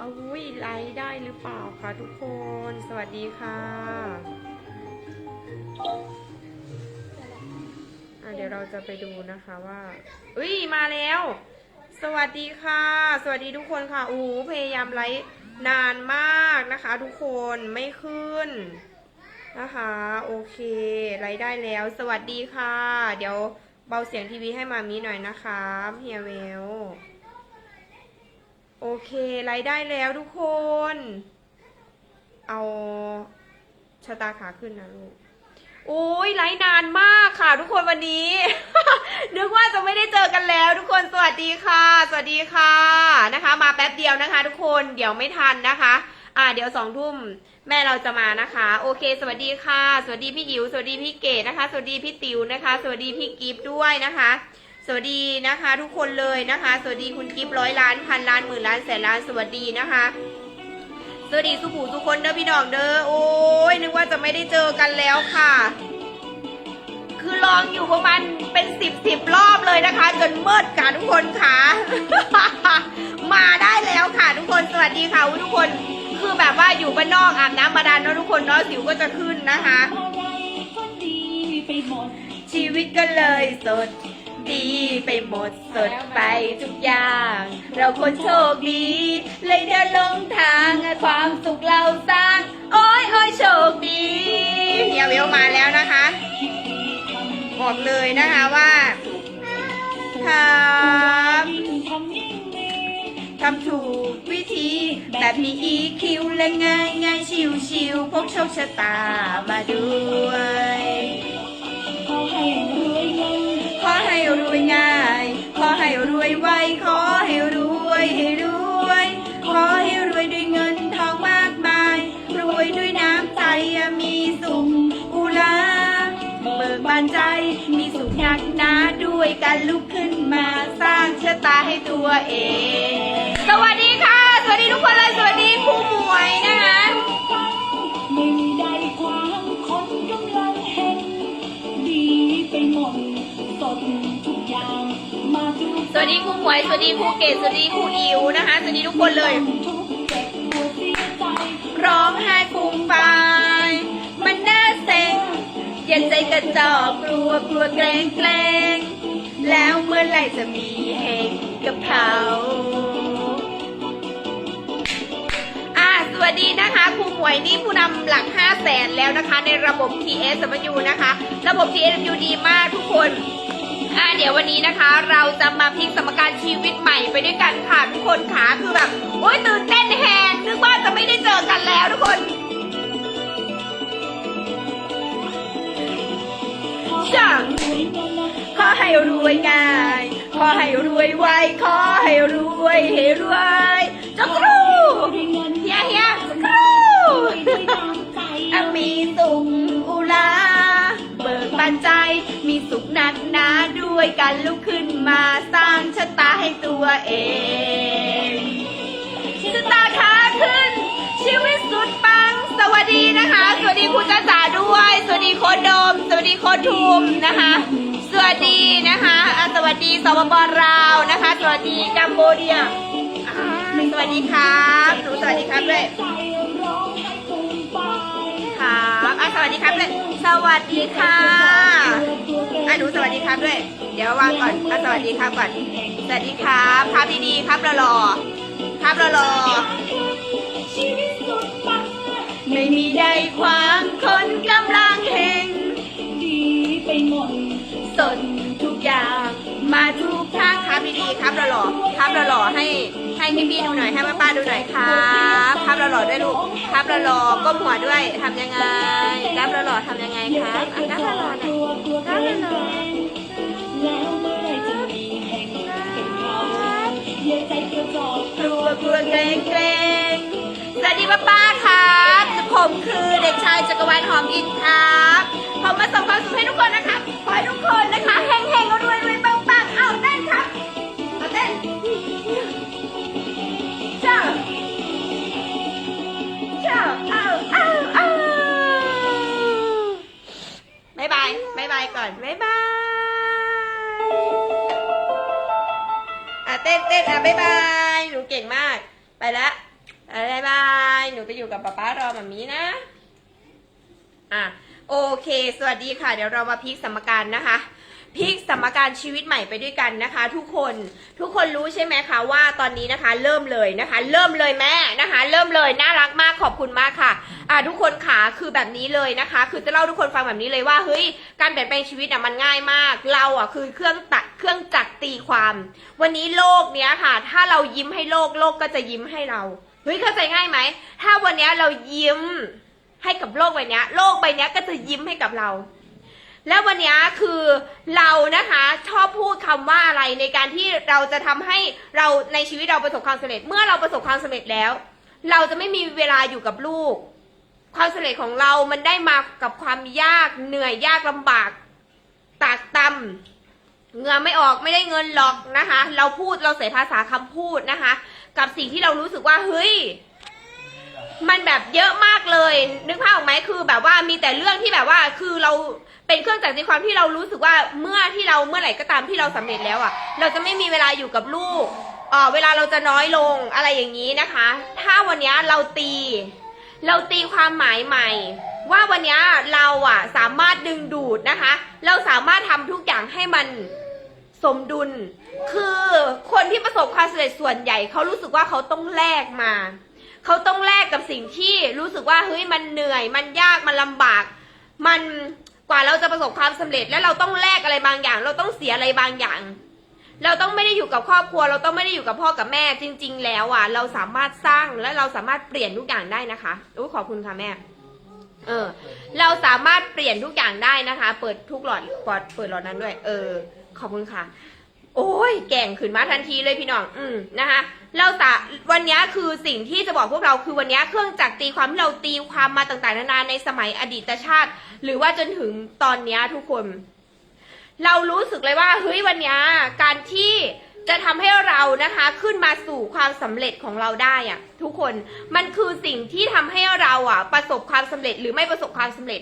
เอาวุ้ยไลฟ์ได้หรือเปล่าคะทุกคน สวัสดีค่ะอะ เดี๋ยวเราจะไปดูนะคะว่าอุ้ยมาแล้ว สวัสดีค่ะ สวัสดีทุกคนค่ะโอ้พยายามไลฟ์นานมากนะคะ ทุกคนไม่ขึ้นนะคะ โอเคไลฟ์ได้แล้ว สวัสดีค่ะ เดี๋ยวเบาเสียงทีวีให้มามีหน่อยนะคะเฮียเวล โอเคไลฟ์ได้แล้วทุกคน เอาชะตาขาขึ้นนะลูกโอ้ยไลฟ์นานมากค่ะ ทุกคนวันนี้ นึกว่าจะไม่ได้เจอกันแล้ว ทุกคนสวัสดีค่ะ สวัสดีค่ะนะคะ มาแป๊บเดียวนะคะ ทุกคนเดี๋ยวไม่ทันนะคะ อ่า เดี๋ยวสองทุ่มแม่เราจะมานะคะ โอเค สวัสดีค่ะ สวัสดีพี่อิ๋วสวัสดีพี่เกดนะคะ สวัสดีพี่ติ๋วนะคะ สวัสดีพี่กิฟด้วยนะคะ วัสดีนะคะ ทุกคนเลยนะคะ สวัสดีคุณกิฟต์ร้อยล้านพันล้านหมื่นล้านแสนล้านสวัสดีนะคะ สวัสดีสุภูทุกคนเด้อพี่น้องเด้อโอ้ยนึกว่าจะไม่ได้เจอกันแล้วค่ะ คือลองอยู่ประมาณเป็นสิบสิบรอบเลยนะคะ จนมืดค่ะทุกคนค่ะ มาได้แล้วค่ะทุกคนสวัสดีค่ะอุ๊ยทุกคน คือแบบว่าอยู่บ้านนอกอาบน้ำบาดาลเนาะทุกคนเนาะสิวก็จะขึ้นนะคะอะไรก็ดีไปหมดชีวิตก็เลยสด ดีไปหมดสดไปทุกอย่าง เราคนโชคดี เลยเดินลงทางความสุขเราสร้าง โอ้ยโอ้ยโชคดีเฮียเวลมาแล้วนะคะ บอกเลยนะคะว่าครับทำยิ่งดีทำถูกวิธี แบบมี EQ และง่ายง่ายชิวชิวพกโชคชะตามาด้วย รวยไวขอให้รวยให้รวย ขอให้รวยด้วยเงินทองมากมาย รวยด้วยน้ำใจมีสุขอุลาเบิกบานใจมีสุขหนักหนาด้วยการลุกขึ้นมาสร้างชะตาให้ตัวเอง สวัสดีค่ะ สวัสดีทุกคนเลยสวัสดีครูหมวยนะ สวัสดีครูหมวยสวัสดีครูเกศสวัสดีครูอิ๋วนะคะสวัสดีทุกคนเลย ร้องไห้ฟูมฟายมันน่าเซ็งอย่าใจกระจอกกลัวกลัวเกรงเกรงแล้วเมื่อไหร่จะมีเฮงกับเขาอะสวัสดีนะคะครูหมวยนี่ผู้นำหลัก 5 0 0แสนแล้วนะคะ ในระบบ TS สมยูนะคะ ระบบ TS สมยูดีมากทุกคน เดี๋ยววันนี้นะคะ เราจะมาพลิกสมการชีวิตใหม่ไปด้วยกันค่ะทุกคนค่ะคือแบบโอ๊ยตื่นเต้นแฮงนึกว่าจะไม่ได้เจอกันแล้วทุกคนช่างขอให้รวยง่ายขอให้รวยไวขอให้รวยให้รวยจักรูเฮียเฮียจักรู้อะมีสุขอุลา เบิกบานใจมีสุขหนักหนาด วยการลุกขึ้นมาสร้างชะตาให้ตัวเองชะตาขาขึ้น ชีวิตสุดปัง สวัสดีนะคะ สวัสดีคุณจ้าจ๋าด้วย สวัสดีโคดโดม สวัสดีโคทุมนะคะ สวัสดีนะคะสวัสดีสปปลาวนะคะ สวัสดีกัมโบเดียอ่าสวัสดีครับสวัสดีครับด้วย วัสดีครับด้วยสวัสดีค่ะอะหนูสวัสดีครับด้วย เดี๋ยววางก่อนอะสวัสดีครับก่อน สวัสดีครับครับดีๆครับรอๆครับรอชีวิตสุดปังๆไม่มีใดความคนกำลัง ครับดีๆครับรอๆครับรอๆให้ให้พี่ๆดูหน่อยให้ป้าๆดูหน่อยครับครับรอๆด้วยลูกครับรอๆก้มหัวด้วยทำยังไงครับรอๆทำยังไงครับอะครับจรออๆหน่อยลัวกลัวเกรงเกรงแล้วเมื่อกลัวกลัวเกรงเกรงสวัสดีป้าป้าครับผมคือเด็กชายจักรวาลหอมอินครับผมมาส่งความสุขให้ทุกคนนะครับขอให้ทุกคนนะคะแห้งๆรวยรวยปังปังๆ ต้นเต้นอะบ๊ายบายหนูเก่งมาก ไปละบ๊ายบายหนูไปอยู่กับป๊าป๊ารอแบบนี้นะ อะโอเค สวัสดีค่ะ เดี๋ยวเรามาพลิกสมการนะคะ พลิกสมการชีวิตใหม่ไปด้วยกันนะคะ ทุกคนทุกคนรู้ใช่ไหมคะว่าตอนนี้นะคะ เริ่มเลยนะคะ เริ่มเลยแม่นะคะ เริ่มเลยน่ารักมากขอบคุณมากค่ะอะทุกคนขาคือแบบนี้เลยนะคะ คือจะเล่าทุกคนฟังแบบนี้เลยว่าเฮ้ยการเปลี่ยนแปลงชีวิตอะมันง่ายมาก เราอะคือเครื่องตัดเครื่องจักรตีความ วันนี้โลกเนี้ยค่ะ ถ้าเรายิ้มให้โลกโลกก็จะยิ้มให้เราเฮ้ยเข้าใจง่ายไหมถ้าวันนี้เรายิ้มให้กับโลกใบนี้โลกใบนี้ก็จะยิ้มให้กับเรา แล้ววันนี้คือเรานะคะชอบพูดคำว่าอะไรในการที่เราจะทำให้เราในชีวิตเราประสบความสำเร็จ เมื่อเราประสบความสำเร็จแล้ว เราจะไม่มีเวลาอยู่กับลูก ความสำเร็จของเรามันได้มากับความยากเหนื่อยยากลำบากตากตำเงื่อไม่ออกไม่ได้เงินหรอกนะคะ เราพูดเราใส่ภาษาคำพูดนะคะ กับสิ่งที่เรารู้สึกว่าเฮ้ยมันแบบเยอะมากเลย นึกภาพออกไหมคือแบบว่ามีแต่เรื่องที่แบบว่าคือเรา เป็นเครื่องจักรตีความที่เรารู้สึกว่าเมื่อที่เราเมื่อไหร่ก็ตามที่เราสำเร็จแล้วอะ เราจะไม่มีเวลาอยู่กับลูกเออเวลาเราจะน้อยลงอะไรอย่างนี้นะคะ ถ้าวันนี้เราตี เราตีความหมายใหม่ ว่าวันนี้เราอะสามารถดึงดูดนะคะ เราสามารถทำทุกอย่างให้มันสมดุล คือคนที่ประสบความสำเร็จส่วนใหญ่เขารู้สึกว่าเขาต้องแลกมาเขาต้องแลกกับสิ่งที่รู้สึกว่าเฮ้ยมันเหนื่อย มันยากมันลำบาก มัน กว่าเราจะประสบความสำเร็จ แล้วเราต้องแลกอะไรบางอย่าง เราต้องเสียอะไรบางอย่าง เราต้องไม่ได้อยู่กับครอบครัว เราต้องไม่ได้อยู่กับพ่อกับแม่จริง ๆ แล้วอะ เราสามารถสร้างและเราสามารถเปลี่ยนทุกอย่างได้นะคะอุ้ยขอบคุณค่ะแม่ เออ เราสามารถเปลี่ยนทุกอย่างได้นะคะ เปิดทุกหลอดปิดเปิดหลอดนั้นด้วย เออ ขอบคุณค่ะ โอ้ย แก่งขึ้นมาทันทีเลยพี่น้อง อืมนะคะ เราสาวันนี้คือสิ่งที่จะบอกพวกเราคือวันนี้เครื่องจักรตีความที่เราตีความมาต่างๆนานาในสมัยอดีตชาติ หรือว่าจนถึงตอนนี้ทุกคน เรารู้สึกเลยว่าเฮ้ยวันนี้การที่จะทำให้เรานะคะขึ้นมาสู่ความสำเร็จของเราได้อะทุกคนมันคือสิ่งที่ทำให้เราอะประสบความสำเร็จหรือไม่ประสบความสำเร็จ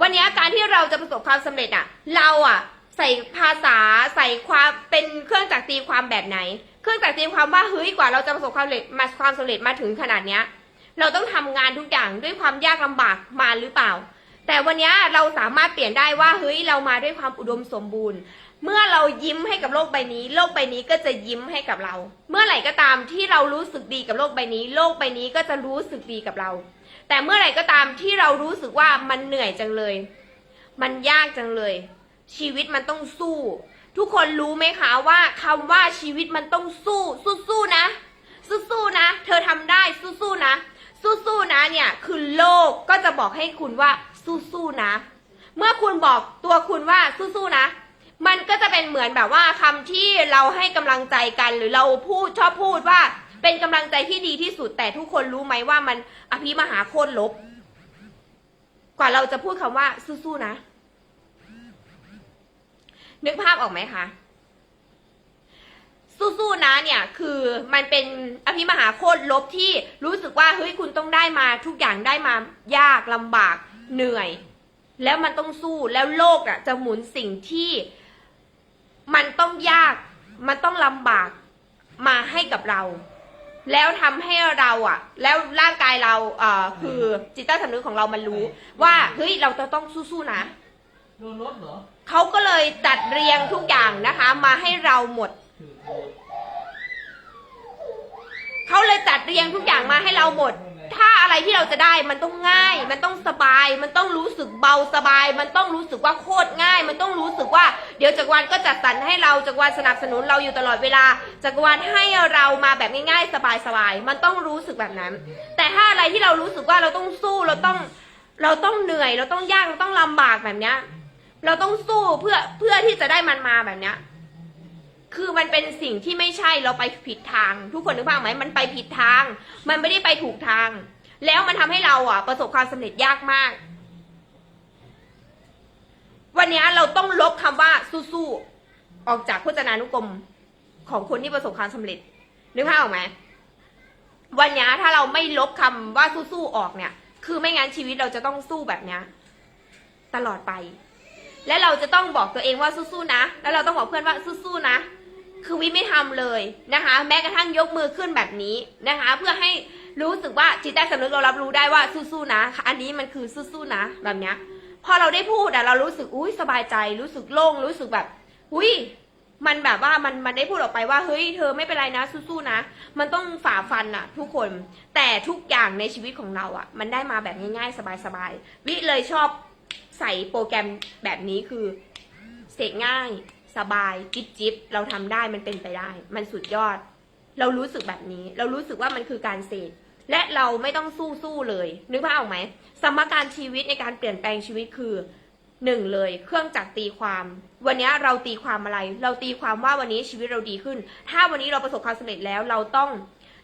วันนี้การที่เราจะประสบความสำเร็จอะ เราอะใส่ภาษาใส่ความเป็นเครื่องจักรตีความแบบไหน เครื่องจักรตีความว่าเฮ้ยกว่าเราจะประสบความสำเร็จมาความสำเร็จมาถึงขนาดเนี้ย เราต้องทำงานทุกอย่างด้วยความยากลำบากมาหรือเปล่า แต่วันนี้เราสามารถเปลี่ยนได้ว่าเฮ้ยเรามาด้วยความอุดมสมบูรณ์ เมื่อเรายิ้มให้กับโลกใบนี้ โลกใบนี้ก็จะยิ้มให้กับเรา เมื่อไหร่ก็ตามที่เรารู้สึกดีกับโลกใบนี้ โลกใบนี้ก็จะรู้สึกดีกับเรา แต่เมื่อไหร่ก็ตามที่เรารู้สึกว่ามันเหนื่อยจังเลย มันยากจังเลย ชีวิตมันต้องสู้ ทุกคนรู้ไหมคะว่าคำว่าชีวิตมันต้องสู้ สู้ๆนะ สู้ๆนะ เธอทำได้สู้ๆนะ สู้ๆนะเนี่ยคือโลกก็จะบอกให้คุณว่าสู้ๆนะ เมื่อคุณบอกตัวคุณว่าสู้ๆนะ มันก็จะเป็นเหมือนแบบว่าคำที่เราให้กำลังใจกัน หรือเราพูดชอบพูดว่า เป็นกำลังใจที่ดีที่สุดแต่ทุกคนรู้ไหมว่ามันอภิมหาโคตรลบ กว่าเราจะพูดคำว่าสู้ๆนะ นึกภาพออกไหมคะ สู้ๆนะเนี่ย คือมันเป็นอภิมหาโคตรลบที่รู้สึกว่าเฮ้ยคุณต้องได้มาทุกอย่างได้มายากลำบากเหนื่อย แล้วมันต้องสู้แล้วโลกอะ จะหมุนสิ่งที่มันต้องยาก มันต้องลำบากมาให้กับเรา แล้วทำให้เราอะ แล้วร่างกายเราเอ่อคือจิตใต้สำนึกของเรามันรู้ ว่าเฮ้ยเราจะต้องสู้ๆนะ โดนรถเหรอเขาก็เลยจัดเรียงทุกอย่างนะคะ มาให้เราหมด เขาเลยจัดเรียงทุกอย่างมาให้เราหมด ถ้าอะไรที่เราจะได้มันต้องง่าย มันต้องสบาย มันต้องรู้สึกเบาสบาย มันต้องรู้สึกว่าโคตรง่าย มันต้องรู้สึกว่า เดี๋ยวจักรวาลก็จัดสรรให้เราจักรวาลสนับสนุนเราอยู่ตลอดเวลาจักรวาลให้เรามาแบบง่ายๆสบายๆมันต้องรู้สึกแบบนั้น แต่ถ้าอะไรที่เรารู้สึกว่าเราต้องสู้เราต้องเราต้องเหนื่อย เราต้องยากเราต้องลำบากแบบเนี้ย เราต้องสู้เพื่อเพื่อที่จะได้มันมาแบบเนี้ย คือมันเป็นสิ่งที่ไม่ใช่เราไปผิดทาง ทุกคนนึกภาพไหมมันไปผิดทาง มันไม่ได้ไปถูกทาง แล้วมันทำให้เราอะ ประสบความสำเร็จยากมาก วันนี้เราต้องลบคำว่าสู้ๆออกจากพจนานุกรมของคนที่ประสบความสำเร็จนึกภาพออกไหมวันนี้ถ้าเราไม่ลบคำว่าสู้ๆออกเนี่ย คือไม่งั้นชีวิตเราจะต้องสู้แบบนี้ตลอดไป และเราจะต้องบอกตัวเองว่าสู้ๆนะ แล้วเราต้องบอกเพื่อนว่าสู้ๆนะ คือวิไม่ทำเลยนะคะ แม้กระทั่งยกมือขึ้นแบบนี้นะคะ เพื่อให้รู้สึกว่าจิตใต้สำนึกเรารับรู้ได้ว่าสู้ๆนะ อันนี้มันคือสู้ๆนะ แบบเนี้ย พอเราได้พูดอะเรารู้สึกอุ้ยสบายใจรู้สึกโล่งรู้สึกแบบอุ้ยมันแบบว่ามันมันได้พูดออกไปว่าเฮ้ยเธอไม่เป็นไรนะสู้ๆนะ มันต้องฝ่าฟันอะทุกคนแต่ทุกอย่างในชีวิตของเราอะมันได้มาแบบง่ายๆ สบายๆวิเลยชอบ ใส่โปรแกรมแบบนี้คือเสกง่ายสบายจิ๊บจิบเราทำได้มันเป็นไปได้ มันสุดยอด เรารู้สึกแบบนี้ เรารู้สึกว่ามันคือการเสกและเราไม่ต้องสู้สู้เลย นึกภาพออกไหมสมการชีวิตในการเปลี่ยนแปลงชีวิตคือหนึ่งเลย เครื่องจักรตีความ วันนี้เราตีความอะไร เราตีความว่าวันนี้ชีวิตเราดีขึ้น ถ้าวันนี้เราประสบความสำเร็จแล้วเราต้อง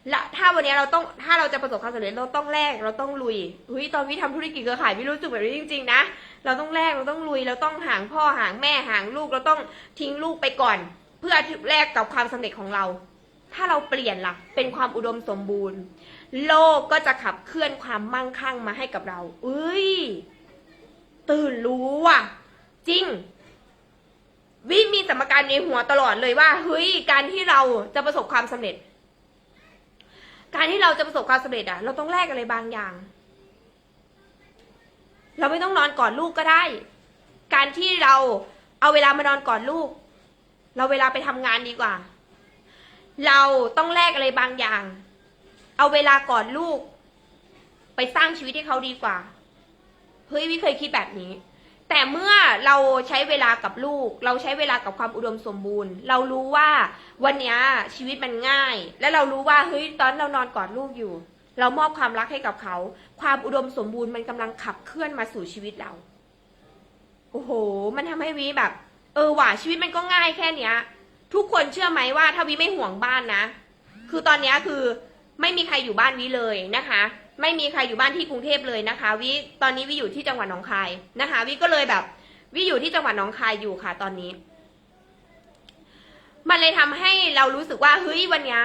และถ้าวันนี้เราต้องถ้าเราจะประสบความสำเร็จเราต้องแลกเราต้องลุยเฮ้ยตอนวิทำธุรกิจเครือข่ายวิรู้สึกแบบนี้จริง ๆ นะ เราต้องแลกเราต้องลุย เราต้องห่างพ่อห่างแม่ห่างลูกเราต้องทิ้งลูกไปก่อน เพื่อที่แลกกับความสำเร็จของเรา ถ้าเราเปลี่ยนล่ะ เป็นความอุดมสมบูรณ์ โลกก็จะขับเคลื่อนความมั่งคั่งมาให้กับเราเอ้ยตื่นรู้ว่ะจริงวิมีสมการในหัวตลอดเลยว่าเฮ้ยการที่เราจะประสบความสำเร็จ การที่เราจะประสบความสำเร็จอะเราต้องแลกอะไรบางอย่าง เราไม่ต้องนอนก่อดลูกก็ได้ การที่เราเอาเวลามานอนก่อดลูก เราเวลาไปทำงานดีกว่า เราต้องแลกอะไรบางอย่าง เอาเวลาก่อดลูก ไปสร้างชีวิตให้เขาดีกว่า เฮ้ยวิเคยคิดแบบนี้ แต่เมื่อเราใช้เวลากับลูก เราใช้เวลากับความอุดมสมบูรณ์ เรารู้ว่าวันนี้ชีวิตมันง่าย และเรารู้ว่าเฮ้ยตอนเรานอนกอดลูกอยู่ เรามอบความรักให้กับเขา ความอุดมสมบูรณ์มันกำลังขับเคลื่อนมาสู่ชีวิตเราโอ้โห มันทำให้วิแบบ เออว่ะชีวิตมันก็ง่ายแค่เนี้ย ทุกคนเชื่อไหมว่าถ้าวิไม่ห่วงบ้านนะ คือตอนนี้คือไม่มีใครอยู่บ้านวิเลยนะคะ ไม่มีใครอยู่บ้านที่กรุงเทพเลยนะคะ วิตอนนี้วิอยู่ที่จังหวัดหนองคายนะคะ วิก็เลยแบบ วิอยู่ที่จังหวัดหนองคายอยู่ค่ะ ตอนนี้ มันเลยทำให้เรารู้สึกว่าเฮ้ยวันนี้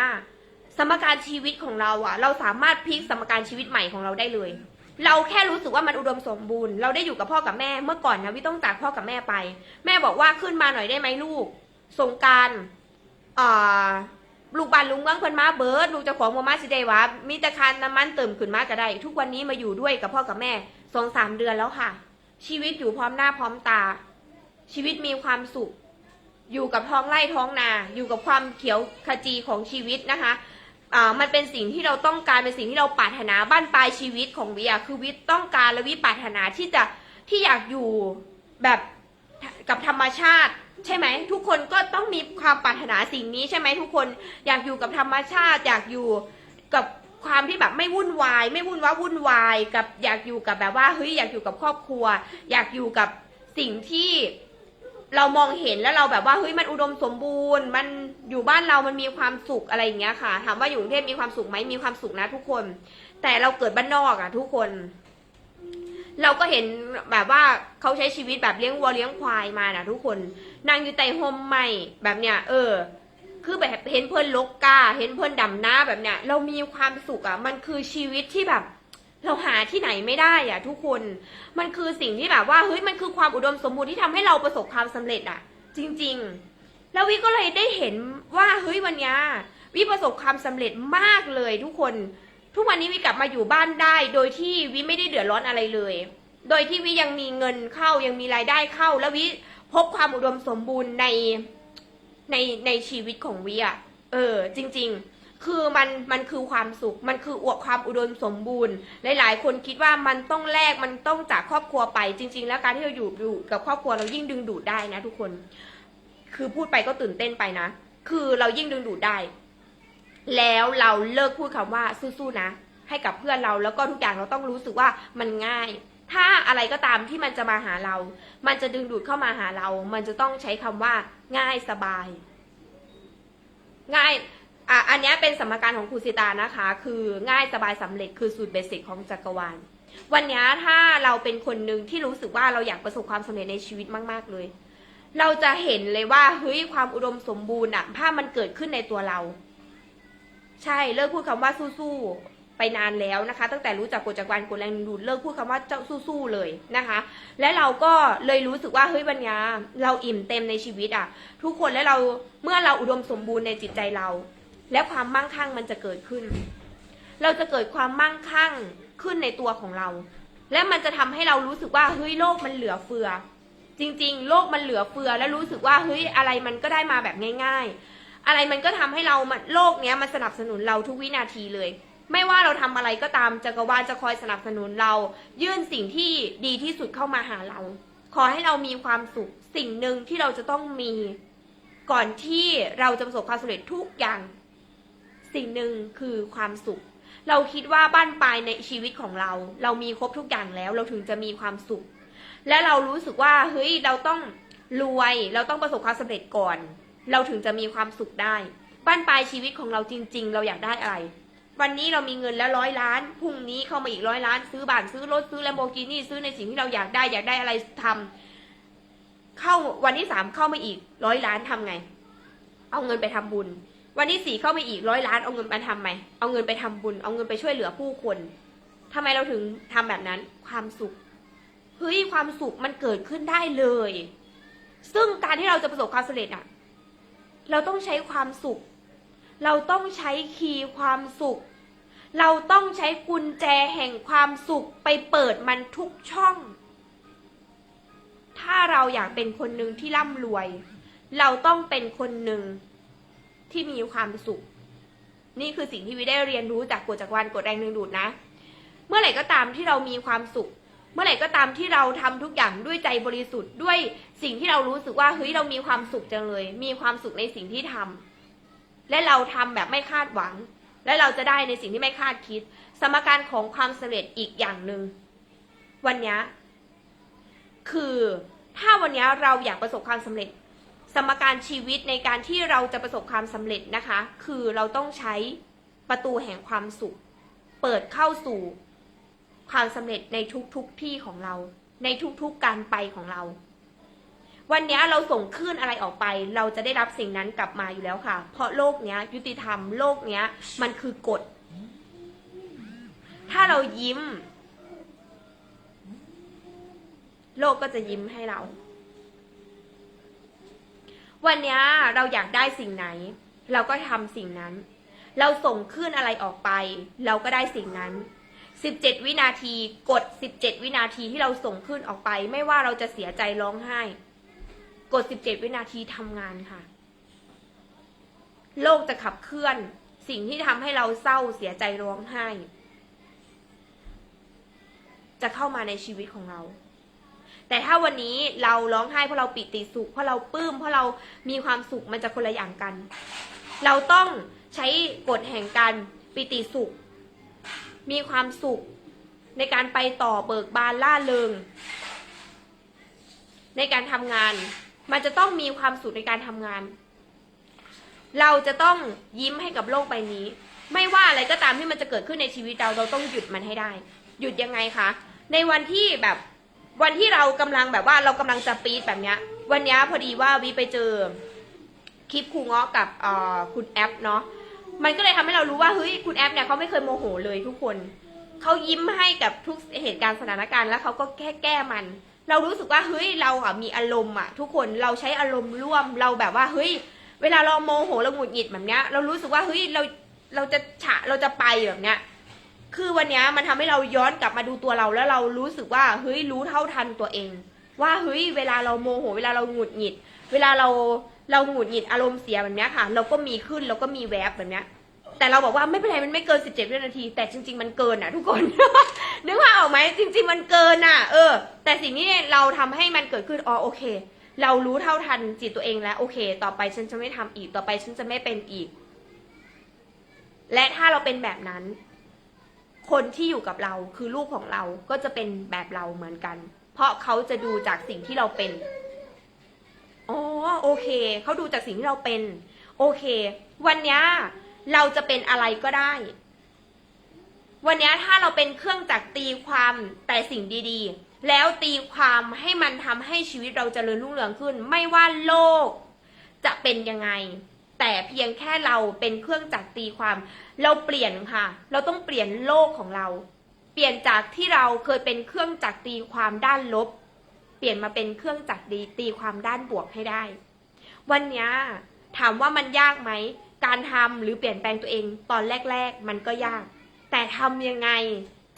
สมการชีวิตของเราอะเราสามารถพลิกสมการชีวิตใหม่ของเราได้เลย เราแค่รู้สึกว่ามันอุดมสมบูรณ์เราได้อยู่กับพ่อกับแม่เมื่อก่อนนะวิต้องจากพ่อกับแม่ไป แม่บอกว่าขึ้นมาหน่อยได้ไหมลูกสงการอ่า ลูกบ้านลุงเมืองเพิ่นมาเบิร์ดลูกเจ้าของมามาสิได้วะมีแต่คานน้ำมันเติมขึ้นมาก็ได้ ทุกวันนี้มาอยู่ด้วยกับพ่อกับแม่สองสามเดือนแล้วค่ะ ชีวิตอยู่พร้อมหน้าพร้อมตา ชีวิตมีความสุข อยู่กับท้องไร่ท้องนา อยู่กับความเขียวขจีของชีวิตนะคะอ่ามันเป็นสิ่งที่เราต้องการเป็นสิ่งที่เราปรารถนาบ้านปลายชีวิตของวิอะคือวิต้องการและวิปรารถนาที่จะที่อยากอยู่แบบกับธรรมชาติ ใช่ไหมทุกคนก็ต้องมีความปรารถนาสิ่งนี้ใช่ไหมทุกคนอยากอยู่กับธรรมชาติ อยากอยู่กับความที่แบบไม่วุ่นวาย ไม่วุ่นว้าวุ่นวายกับอยากอยู่กับแบบว่าเฮ้ยอยากอยู่กับครอบครัว อยากอยู่กับสิ่งที่เรามองเห็นแล้วเราแบบว่าเฮ้ยมันอุดมสมบูรณ์ มันอยู่บ้านเรามันมีความสุขอะไรอย่างเงี้ยค่ะถามว่าอยู่กรุงเทพมีความสุขไหมมีความสุขนะทุกคน แต่เราเกิดบ้านนอกอะทุกคน เราก็เห็นแบบว่าเขาใช้ชีวิตแบบเลี้ยงวัวเลี้ยงควายมานะทุกคนนางอยู่ใต้โฮมใหม่แบบเนี้ยเออ คือแบบเห็นเพื่อนลกกาเห็นเพื่อนดำน้าแบบเนี้ยเรามีความสุขอะมันคือชีวิตที่แบบ เราหาที่ไหนไม่ได้อะทุกคนมันคือสิ่งที่แบบว่าเฮ้ยมันคือความอุดมสมบูรณ์ที่ทำให้เราประสบความสำเร็จอะจริง ๆ แล้ววิก็เลยได้เห็นว่าเฮ้ยวันเนี้ยวิประสบความสำเร็จมากเลยทุกคน ทุกวันนี้วิกลับมาอยู่บ้านได้ โดยที่วิไม่ได้เดือดร้อนอะไรเลย โดยที่วิยังมีเงินเข้ายังมีรายได้เข้า แล้ววิพบความอุดมสมบูรณ์ในในในชีวิตของวิอะเออ จริง ๆ คือมันมันคือความสุข มันคืออวดความอุดมสมบูรณ์ หลาย ๆ คนคิดว่ามันต้องแลกมันต้องจากครอบครัวไป จริง ๆ แล้วการที่เราอยู่อยู่กับครอบครัวเรายิ่งดึงดูดได้นะ ทุกคน คือพูดไปก็ตื่นเต้นไปนะ คือเรายิ่งดึงดูดได้ แล้วเราเลิกพูดคำว่าสู้ๆนะ ให้กับเพื่อนเราแล้วก็ทุกอย่างเราต้องรู้สึกว่ามันง่าย ถ้าอะไรก็ตามที่มันจะมาหาเรา มันจะดึงดูดเข้ามาหาเรา มันจะต้องใช้คำว่า ง่ายสบาย ง่ายอะอันนี้เป็นสมการของครูสิตานะคะ คือง่ายสบายสำเร็จคือสูตรเบสิกของจักรวาลวันนี้ถ้าเราเป็นคนหนึ่งที่รู้สึกว่าเราอยากประสบความสำเร็จในชีวิตมาก ๆ เลย เราจะเห็นเลยว่าเฮ้ยความอุดมสมบูรณ์อะภาพมันเกิดขึ้นในตัวเรา ใช่เลิกพูดคำว่าสู้ๆไปนานแล้วนะคะ ตั้งแต่รู้จักกฎจักรวาลกฎแรงดูดเลิกพูดคำว่าเจ้าสู้ๆเลยนะคะ และเราก็เลยรู้สึกว่าเฮ้ยวันนี้เราอิ่มเต็มในชีวิตอะทุกคนและเราเมื่อเราอุดมสมบูรณ์ในจิตใจเรา และความมั่งคั่งมันจะเกิดขึ้น เราจะเกิดความมั่งคั่งขึ้นในตัวของเรา และมันจะทำให้เรารู้สึกว่าเฮ้ยโลกมันเหลือเฟือจริงๆ โลกมันเหลือเฟือ แล้วรู้สึกว่าเฮ้ยอะไรมันก็ได้มาแบบง่าย ๆ อะไรมันก็ทำให้เรามันโลกเนี้ยมันสนับสนุนเราทุกวินาทีเลย ไม่ว่าเราทำอะไรก็ตามจักรวาลจะคอยสนับสนุนเรา ยื่นสิ่งที่ดีที่สุดเข้ามาหาเรา ขอให้เรามีความสุขสิ่งหนึ่งที่เราจะต้องมี ก่อนที่เราจะประสบความสำเร็จทุกอย่าง สิ่งหนึ่งคือความสุข เราคิดว่าบ้านปลายในชีวิตของเรา เรามีครบทุกอย่างแล้ว เราถึงจะมีความสุข และเรารู้สึกว่าเฮ้ยเราต้องรวย เราต้องประสบความสำเร็จก่อน เราถึงจะมีความสุขได้บ้านปลายชีวิตของเราจริง ๆ เราอยากได้อะไร วันนี้เรามีเงินแล้วร้อยล้านพรุ่งนี้เข้ามาอีกร้อยล้าน ซื้อบ้านซื้อรถซื้อแลมโบกินี่ซื้อในสิ่งที่เราอยากได้อยากได้อะไรทำเข้าวันที่สามเข้ามาอีกร้อยล้านทำไง เอาเงินไปทำบุญ วันที่สี่เข้ามาอีกร้อยล้านเอาเงินไปทำไหมเอาเงินไปทำบุญ เอาเงินไปช่วยเหลือผู้คนทำไมเราถึงทำแบบนั้น ความสุขเฮ้ยความสุขมันเกิดขึ้นได้เลย ซึ่งการที่เราจะประสบความสำเร็จอะ เราต้องใช้ความสุข เราต้องใช้คีย์ความสุข เราต้องใช้กุญแจแห่งความสุขไปเปิดมันทุกช่อง ถ้าเราอยากเป็นคนหนึ่งที่ร่ำรวย เราต้องเป็นคนหนึ่งที่มีความสุข นี่คือสิ่งที่วิได้เรียนรู้จากกฎจักรวาลกฎแรงดึงดูดนะ เมื่อไหร่ก็ตามที่เรามีความสุข เมื่อไหร่ก็ตามที่เราทำทุกอย่างด้วยใจบริสุทธิ์ด้วย สิ่งที่เรารู้สึกว่าเฮ้ยเรามีความสุขจังเลย มีความสุขในสิ่งที่ทำและเราทำแบบไม่คาดหวัง และเราจะได้ในสิ่งที่ไม่คาดคิด สมการของความสำเร็จอีกอย่างหนึ่งวันนี้คือถ้าวันนี้เราอยากประสบความสำเร็จ สมการชีวิตในการที่เราจะประสบความสำเร็จนะคะ คือเราต้องใช้ประตูแห่งความสุข เปิดเข้าสู่ความสำเร็จในทุกๆทที่ของเรา ในทุกๆการไปของเรา วันนี้เราส่งคลื่นอะไรออกไป เราจะได้รับสิ่งนั้นกลับมาอยู่แล้วค่ะ เพราะโลกเนี้ย ยุติธรรมโลกเนี้ย มันคือกฎ ถ้าเรายิ้ม โลกก็จะยิ้มให้เรา วันนี้เราอยากได้สิ่งไหน เราก็ทำสิ่งนั้น เราส่งคลื่นอะไรออกไป เราก็ได้สิ่งนั้น17 วินาทีกด 17 วินาทีที่เราส่งคลื่นออกไป ไม่ว่าเราจะเสียใจร้องไห้ กด 17 วินาทีทำงานค่ะ โลกจะขับเคลื่อน สิ่งที่ทำให้เราเศร้าเสียใจร้องไห้ จะเข้ามาในชีวิตของเรา แต่ถ้าวันนี้เราร้องไห้เพราะเราปิติสุข เพราะเราปลื้มเพราะเรามีความสุขมันจะคนละอย่างกัน เราต้องใช้กฎแห่งการปิติสุข มีความสุขในการไปต่อเบิกบานล่าเริงในการทำงาน มันจะต้องมีความสุขในการทำงาน เราจะต้องยิ้มให้กับโลกใบนี้ ไม่ว่าอะไรก็ตามที่มันจะเกิดขึ้นในชีวิตเราเราต้องหยุดมันให้ได้ หยุดยังไงคะ ในวันที่แบบวันที่เรากำลังแบบว่าเรากำลังจะปีดแบบเนี้ย วันนี้พอดีว่าวิไปเจอคลิปครูเงาะกับออคุณแอปเนาะมันก็เลยทำให้เรารู้ว่าเฮ้ยคุณแอปเนี่ยเขาไม่เคยโมโหเลยทุกคนเขายิ้มให้กับทุกเหตุการณ์สถานการณ์แล้วเขาก็แค่แก้มัน เรารู้สึกว่าเฮ้ยเราอะมีอารมณ์อะทุกคนเราใช้อารมณ์ร่วมเราแบบว่าเฮ้ย เวลาเราโมโหเราหงุดหงิดแบบเนี้ย เรารู้สึกว่าเฮ้ยเราเราจะฉะเราจะไปแบบเนี้ย คือวันเนี้ยมันทำให้เราย้อนกลับมาดูตัวเราแล้วเรารู้สึกว่าเฮ้ยรู้เท่าทันตัวเอง ว่าเฮ้ยเวลาเราโมโห เวลาเราหงุดหงิด เวลาเราเราหงุดหงิดอารมณ์เสียแบบเนี้ยค่ะ เราก็มีขึ้นเราก็มีแวบแบบเนี้ยแต่เราบอกว่าไม่เป็นไรมันไม่เกิน17วินาที แต่จริง ๆ มันเกินอะทุกคน นึกว่าออกไหมจริง ๆ มันเกินอะ เออ แต่สิ่งที่เราทำให้มันเกิดขึ้นอ๋อโอเค เรารู้เท่าทันจิตตัวเองแล้วโอเค ต่อไปฉันจะไม่ทำอีก ต่อไปฉันจะไม่เป็นอีก และถ้าเราเป็นแบบนั้น คนที่อยู่กับเราคือลูกของเราก็จะเป็นแบบเราเหมือนกัน เพราะเขาจะดูจากสิ่งที่เราเป็นอ๋อโอเคเขาดูจากสิ่งที่เราเป็น โอเค วันนี้เราจะเป็นอะไรก็ได้ วันนี้ถ้าเราเป็นเครื่องจักรตีความแต่สิ่งดีๆ แล้วตีความให้มันทำให้ชีวิตเราจเจริญรุ่งเรืองขึ้น ไม่ว่าโลกจะเป็นยังไง แต่เพียงแค่เราเป็นเครื่องจักรตีความ เราเปลี่ยนค่ะ เราต้องเปลี่ยนโลกของเรา เปลี่ยนจากที่เราเคยเป็นเครื่องจักรตีความด้านลบ เปลี่ยนมาเป็นเครื่องจักรดีตีความด้านบวกให้ได้ วันนี้ถามว่ามันยากไหมการทำหรือเปลี่ยนแปลงตัวเองตอนแรก ๆ มันก็ยาก แต่ทำยังไง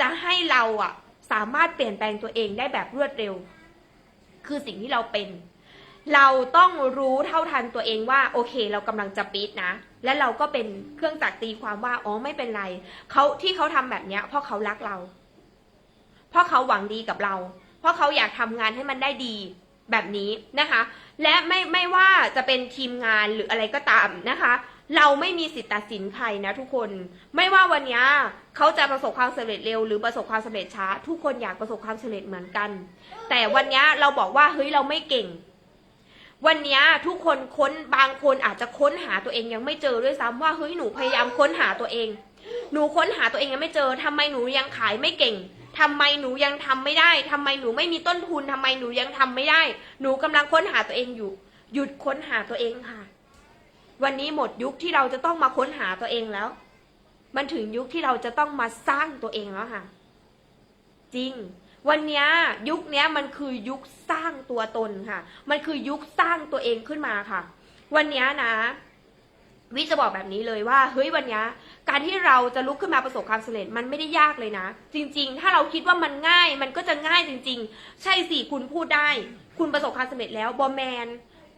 จะให้เราอะสามารถเปลี่ยนแปลงตัวเองได้แบบรวดเร็ว คือสิ่งที่เราเป็น เราต้องรู้เท่าทันตัวเองว่า โอเค เรากำลังจะปีดนะ และเราก็เป็นเครื่องจักรตีความว่าอ๋อไม่เป็นไรเขาที่เขาทำแบบเนี้ยเพราะเขารักเรา เพราะเขาหวังดีกับเรา เพราะเขาอยากทำงานให้มันได้ดีแบบนี้นะคะ และไม่ไม่ว่าจะเป็นทีมงานหรืออะไรก็ตามนะคะ เราไม่มีสิทธิ์ตัดสินใครนะทุกคน ไม่ว่าวันนี้เขาจะประสบความสำเร็จเร็วหรือประสบความสำเร็จช้า ทุกคนอยากประสบความสำเร็จเหมือนกัน แต่วันนี้เราบอกว่าเฮ้ยเราไม่เก่ง วันนี้ทุกคนค้นบางคนอาจจะค้นหาตัวเองยังไม่เจอด้วยซ้ำว่าเฮ้ยหนูพยายามค้นหาตัวเอง หนูค้นหาตัวเองยังไม่เจอทำไมหนูยังขายไม่เก่งทำไมหนูยังทำไม่ได้ทำไมหนูไม่มีต้นทุนทำไมหนูยังทำไม่ได้ หนูกำลังค้นหาตัวเองอยู่ หยุดค้นหาตัวเองค่ะ วันนี้หมดยุคที่เราจะต้องมาค้นหาตัวเองแล้ว มันถึงยุคที่เราจะต้องมาสร้างตัวเองแล้วค่ะ จริง วันนี้ยุคเนี้ยมันคือยุคสร้างตัวตนค่ะ มันคือยุคสร้างตัวเองขึ้นมาค่ะ วันนี้นะวิจะบอกแบบนี้เลยว่าเฮ้ยวันนี้การที่เราจะลุกขึ้นมาประสบความสำเร็จมันไม่ได้ยากเลยนะ จริง ๆ ถ้าเราคิดว่ามันง่ายมันก็จะง่ายจริง ๆ ใช่สิคุณพูดได้ คุณประสบความสำเร็จแล้วบอแมน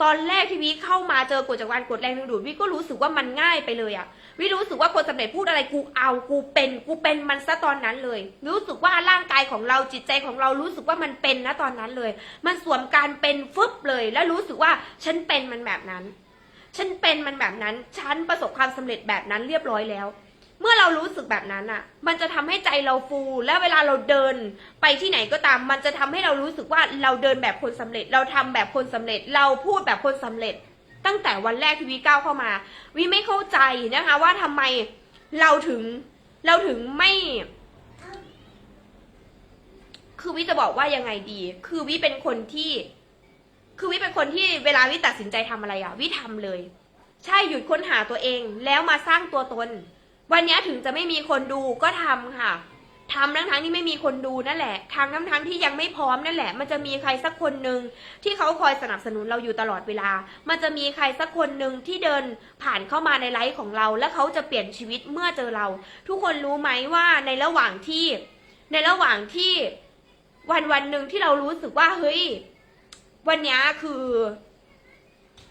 ตอนแรกที่วิเข้ามาเจอกฎจักรวาลกฎแรงดึงดูดวิก็รู้สึกว่ามันง่ายไปเลยอะวิรู้สึกว่าคนสำเร็จพูดอะไรกูเอากูเป็นกูเป็นมันซะตอนนั้นเลย รู้สึกว่าร่างกายของเราจิตใจของเรารู้สึกว่ามันเป็นนะตอนนั้นเลย มันสวมการเป็นฟึบเลย แล้วรู้สึกว่าฉันเป็นมันแบบนั้น ฉันเป็นมันแบบนั้น ฉันประสบความสำเร็จแบบนั้นเรียบร้อยแล้ว เมื่อเรารู้สึกแบบนั้นอะมันจะทำให้ใจเราฟู และเวลาเราเดินไปที่ไหนก็ตาม มันจะทำให้เรารู้สึกว่าเราเดินแบบคนสำเร็จ เราทำแบบคนสำเร็จ เราพูดแบบคนสำเร็จ ตั้งแต่วันแรกที่วีก้าวเข้ามาวีไม่เข้าใจนะคะว่าทำไมเราถึงเราถึงไม่ คือวิจะบอกว่ายังไงดี คือวิเป็นคนที่ คือวิเป็นคนที่เวลาวิตัดสินใจทำอะไรอะวิทำเลย ใช่หยุดค้นหาตัวเองแล้วมาสร้างตัวตน วันนี้ถึงจะไม่มีคนดูก็ทำค่ะทำทั้งทั้งๆที่ไม่มีคนดูนั่นแหละทางทั้งทั้งๆที่ยังไม่พร้อมนั่นแหละ มันจะมีใครสักคนหนึ่งที่เขาคอยสนับสนุนเราอยู่ตลอดเวลา มันจะมีใครสักคนหนึ่งที่เดินผ่านเข้ามาในไลฟ์ของเรา และเขาจะเปลี่ยนชีวิตเมื่อเจอเรา ทุกคนรู้ไหมว่าในระหว่างที่ ในระหว่างที่วันวันหนึ่งที่เรารู้สึกว่าเฮ้ย วันนี้คือ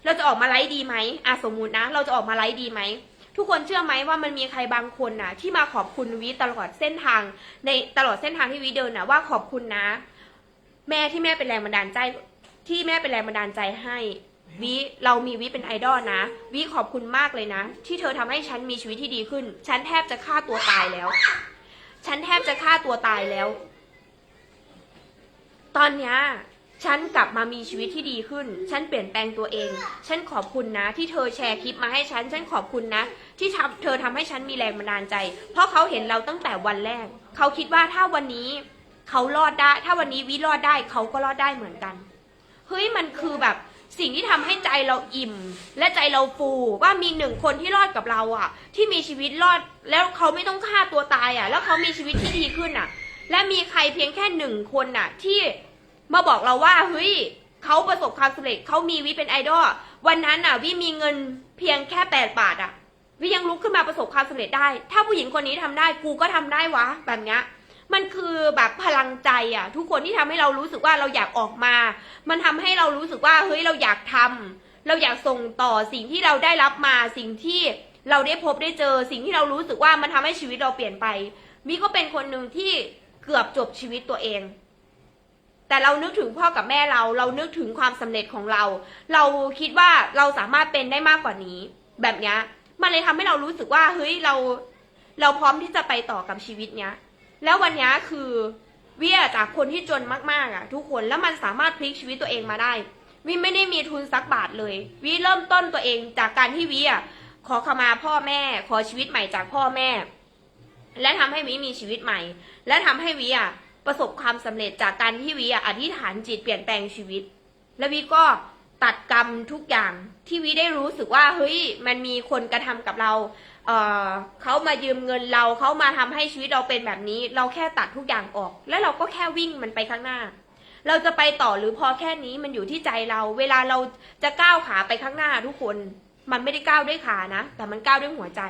เราจะออกมาไลฟ์ดีไหมอะสมมุตินะ เราจะออกมาไลฟ์ดีไหม ทุกคนเชื่อไหมว่ามันมีใครบางคนน่ะที่มาขอบคุณวิตลอดเส้นทาง ในตลอดเส้นทางที่วิเดินน่ะว่าขอบคุณนะ แม่ที่แม่เป็นแรงบันดาลใจที่แม่เป็นแรงบันดาลใจให้วิเรามีวิเป็นไอดอลนะวิขอบคุณมากเลยนะ ที่เธอทำให้ฉันมีชีวิตที่ดีขึ้น ฉันแทบจะฆ่าตัวตายแล้ว ฉันแทบจะฆ่าตัวตายแล้ว ตอนเนี้ย ฉันกลับมามีชีวิตที่ดีขึ้น ฉันเปลี่ยนแปลงตัวเอง ฉันขอบคุณนะ ที่เธอแชร์คลิปมาให้ฉัน ฉันขอบคุณนะ ที่ทำเธอทำให้ฉันมีแรงบันดาลใจ เพราะเขาเห็นเราตั้งแต่วันแรก เขาคิดว่าถ้าวันนี้เขารอดได้ ถ้าวันนี้วิรอดได้เขาก็รอดได้เหมือนกัน เฮ้ยมันคือแบบสิ่งที่ทำให้ใจเราอิ่ม และใจเราฟูว่ามีหนึ่งคนที่รอดกับเราอะ ที่มีชีวิตรอดแล้วเขาไม่ต้องฆ่าตัวตายอะ แล้วเขามีชีวิตที่ดีขึ้นอะ และมีใครเพียงแค่หนึ่งคนน่ะ ที่ มาบอกเราว่าเฮ้ยเขาประสบความสำเร็จเขามีวิเป็นไอดอลวันนั้นน่ะวิมีเงินเพียงแค่แปดบาทอะวิยังลุกขึ้นมาประสบความสำเร็จได้ ถ้าผู้หญิงคนนี้ทำได้กูก็ทำได้วะแบบเนี้ยมันคือแบบพลังใจอะ ทุกคนที่ทำให้เรารู้สึกว่าเราอยากออกมา มันทำให้เรารู้สึกว่าเฮ้ยเราอยากทำเราอยากส่งต่อสิ่งที่เราได้รับมาสิ่งที่เราได้พบได้เจอสิ่งที่เรารู้สึกว่ามันทำให้ชีวิตเราเปลี่ยนไปวิก็เป็นคนหนึ่งที่เกือบจบชีวิตตัวเอง แต่เรานึกถึงพ่อกับแม่เรา เรานึกถึงความสำเร็จของเรา เราคิดว่าเราสามารถเป็นได้มากกว่านี้ แบบเนี้ยมันเลยทำให้เรารู้สึกว่าเฮ้ยเรา เราพร้อมที่จะไปต่อกับชีวิตเนี้ย แล้ววันนี้คือวิอะจากคนที่จนมากๆอะ ทุกคนแล้วมันสามารถพลิกชีวิตตัวเองมาได้วิไม่ได้มีทุนสักบาทเลย วิเริ่มต้นตัวเองจากการที่วิอะขอขมาพ่อแม่ ขอชีวิตใหม่จากพ่อแม่ และทำให้วิมีชีวิตใหม่ และทำให้วิอะ ประสบความสำเร็จจากการที่วิอธิษฐานจิตเปลี่ยนแปลงชีวิต และวิก็ตัดกรรมทุกอย่างที่วิได้รู้สึกว่าเฮ้ยมันมีคนกระทำกับเราเออเขามายืมเงินเราเขามาทำให้ชีวิตเราเป็นแบบนี้ เราแค่ตัดทุกอย่างออก แล้วเราก็แค่วิ่งมันไปข้างหน้า เราจะไปต่อหรือพอแค่นี้มันอยู่ที่ใจเรา เวลาเราจะก้าวขาไปข้างหน้าทุกคน มันไม่ได้ก้าวด้วยขานะ แต่มันก้าวด้วยหัวใจ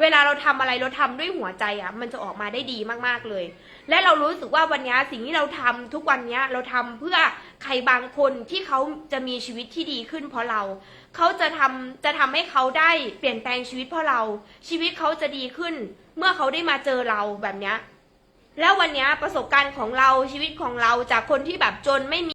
เวลาเราทำอะไรเราทำด้วยหัวใจอะ มันจะออกมาได้ดีมากๆเลย และเรารู้สึกว่าวันนี้สิ่งที่เราทำทุกวันนี้เราทำเพื่อใครบางคนที่เขาจะมีชีวิตที่ดีขึ้นเพราะเรา เขาจะทำจะทำให้เขาได้เปลี่ยนแปลงชีวิตเพราะเรา ชีวิตเขาจะดีขึ้น เมื่อเขาได้มาเจอเราแบบนี้แล้ววันนี้ประสบการณ์ของเราชีวิตของเราจากคนที่แบบจนไม่มี